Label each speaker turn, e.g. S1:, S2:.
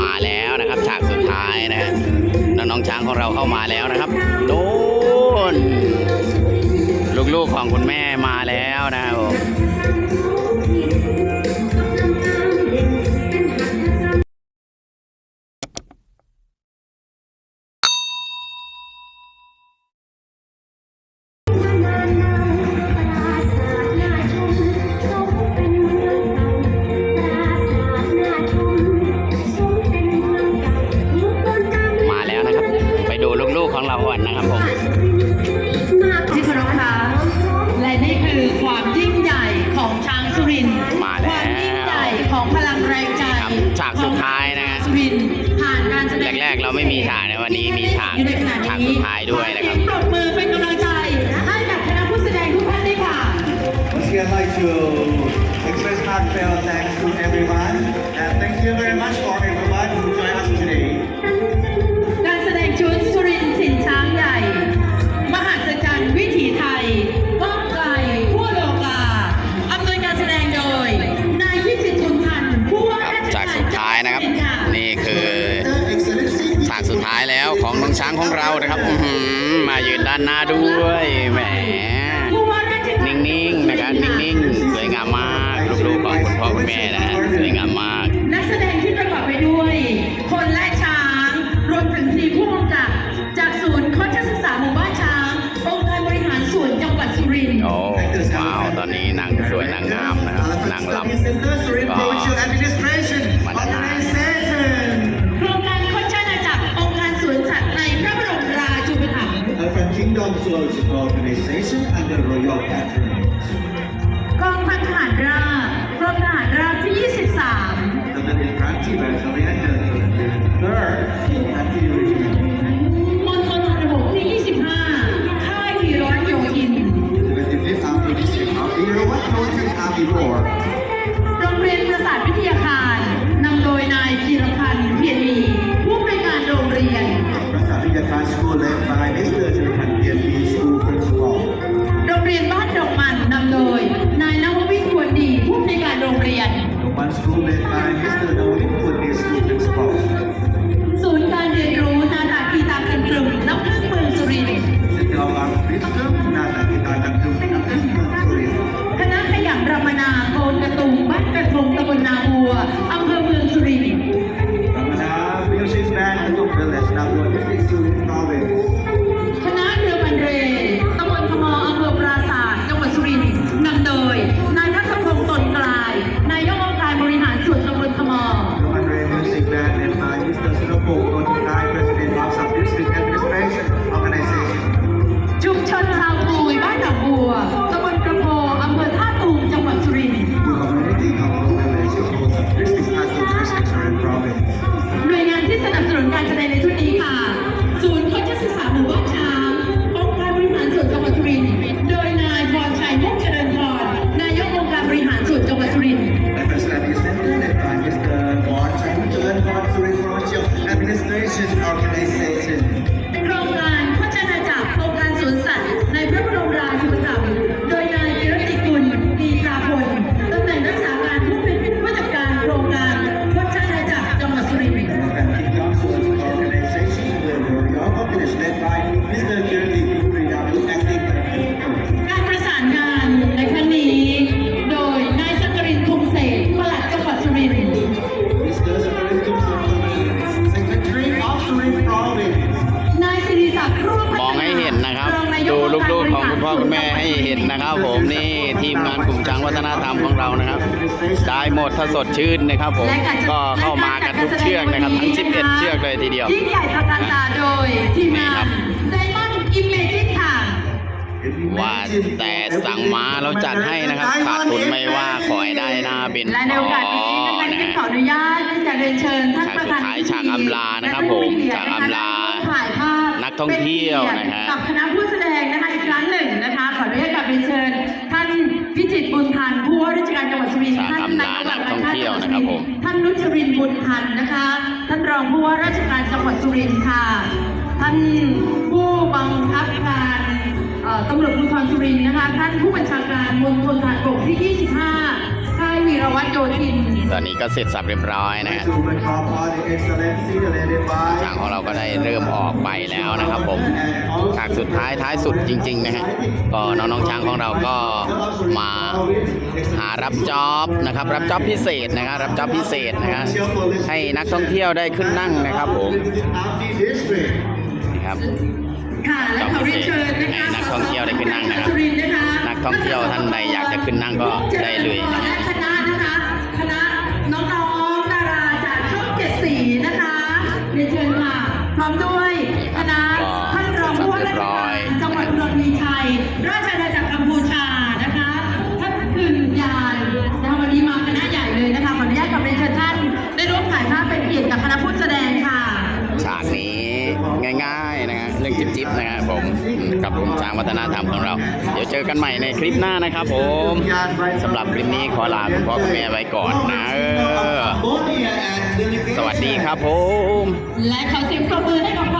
S1: มาแล้วนะครับฉากสุดท้ายนะฮะน้องๆช้างของเราเข้ามาแล้วนะครับโนนลูกๆของคุณแม่มาแล้วนะครับ ของเราก่อนนะครับผม
S2: ที่เคารพคะและนี่คือความยิ่งใหญ่ของช้างสุรินทร์
S1: มาแล้ว
S2: ความยิ่งใหญ่ของพลังแรงใจ
S1: ครับฉากสุดท้ายนะฮะ
S2: สุรินทร์ผ่านการแสดง
S1: แรกๆ เราไม่มีฉากในวันนี้มีฉาก
S2: อยู่ในขณะ
S1: ฉาก
S2: นี้
S1: สุดท้ายด้วยนะครับ
S2: ขอเสียงปรบมือเป็นกำลังใจให้กับคณะผู้แสดงทุกท่านด้วยค่ะ
S3: Once again, I'd like to express heartfelt thanks to everyone, and thank you very much for
S1: ของน้องช้างของเรานะครับอื้อหือมายืนด้านหน้าด้วยแหม
S2: ผู้ว่าราชการ
S1: นิ่งๆนะครับนิ่งๆสวยงามมากลูกๆของคุณพ่อคุณแม่นะฮะสวยงามมาก
S2: นักแสดงที่ประกอบไปด้วย คนและช้างรวมถึงทีมผู้กำกับจากศูนย์โคชศึกษาหมู่บ้านช้างองค์การบริหารส่วนจังหวัดสุรินทร์
S1: โอ้ว้าวตอนนี้นางสวยนางงามนะครับนางลำ
S3: Center, under royal patronage.
S2: กองพันทหารราบกรมทหารราบที่ 23
S3: The Infantry Battalion, the
S2: ยน
S3: One
S2: ชุมชนชาวกุยบ้านหนองบัวตำบลกระโพอำเภอท่าตูมจังหวัดสุรินทร์ นนะครับผม
S1: นี่ทีมงานกลุ่มช้างวัฒนธรรมของเรานะครับได้หมดถ้าสดชื่นนะครับผมก็เข้ามากันทุกเชือกนะครับ ทั้ง 11 เชือกเลยทีเดียว
S2: ยิ่งใหญ่ตระการตาโดยทีม
S1: นี่
S2: งา
S1: ครั
S2: น
S1: บ
S2: ไดมอนด์อิมเมจิค่ะ
S1: ว่าแต่สั่งมาเราจัดให้นะครับขาดทุนไม่ว่าขอให้ได้หน้าเป็น
S2: และในโอกาสนี้นะคะ
S1: นะ
S2: ที่
S1: ฮะ
S2: ขออนุญาตที่จะเรียนเชิญท่านประธาน
S1: ฉากสุดท้ายฉากอำลานะครับผมฉากอำลา
S2: ถ่ายภาพ
S1: นักท่องเที่ยวนะฮะ
S2: กับคณะผู้แสดงนะคะอีกครั้งหนึ่งนะคะขออนุญาตกลับเรียนเชิญ ท่านพิจิตรบุญทันผู้ว่าราชการจังหวัดสุรินทร์
S1: ฉาก
S2: ท่าน
S1: อำลานักท่องเที่ยวนะครับผม
S2: ท่านนุชรินทร์บุญทันนะคะ ท่านรองผู้ว่าราชการจังหวัดสุรินทร์ค่ะ ท่านผู้บังคับการเอ่อตำรวจภูธรสุรินทร์นะคะ ท่านผู้บัญชาการมณฑลทหารบกที่ 25ค่าย วีรรวัตรโยธิน
S1: ตอนนี้ก็เสร็จสับเรียบร้อยนะฮะ
S3: To become all the excellency led by
S1: ทางของเราก็ได้เริ่มออกไปแล้วนะครับผมฉากสุดท้ายท้ายสุดจริง ๆ นะฮะก็น้องๆช้างของเราก็มาหารับจ็อบนะครับ รับจ็อบพิเศษนะครับ รับจ็อบพิเศษนะฮะให้นักท่องเที่ยวได้ขึ้นนั่งนะครับผม
S3: Audi District
S1: นะครับ
S2: ค่ะและขอเรียนเชิญนะคะ
S1: ให้นักท่องเที่ยวได้ขึ้นนั่งนะครับ
S2: สุรินทร์นะคะ
S1: นักท่องเที่ยวท่านใดอยากจะขึ้นนั่งก็ได้เลยนะฮะ
S2: และคณะ กับก
S1: ลุ่มช้างวัฒนธรรมของเรา เดี๋ยวเจอกันใหม่ในคลิปหน้านะครับผมสำหรับคลิปนี้ขอลาคุณพ่อคุณแม่ไว้ก่อนนะสวัสดีครับผม
S2: และขอเสียงปรบมือให้กับ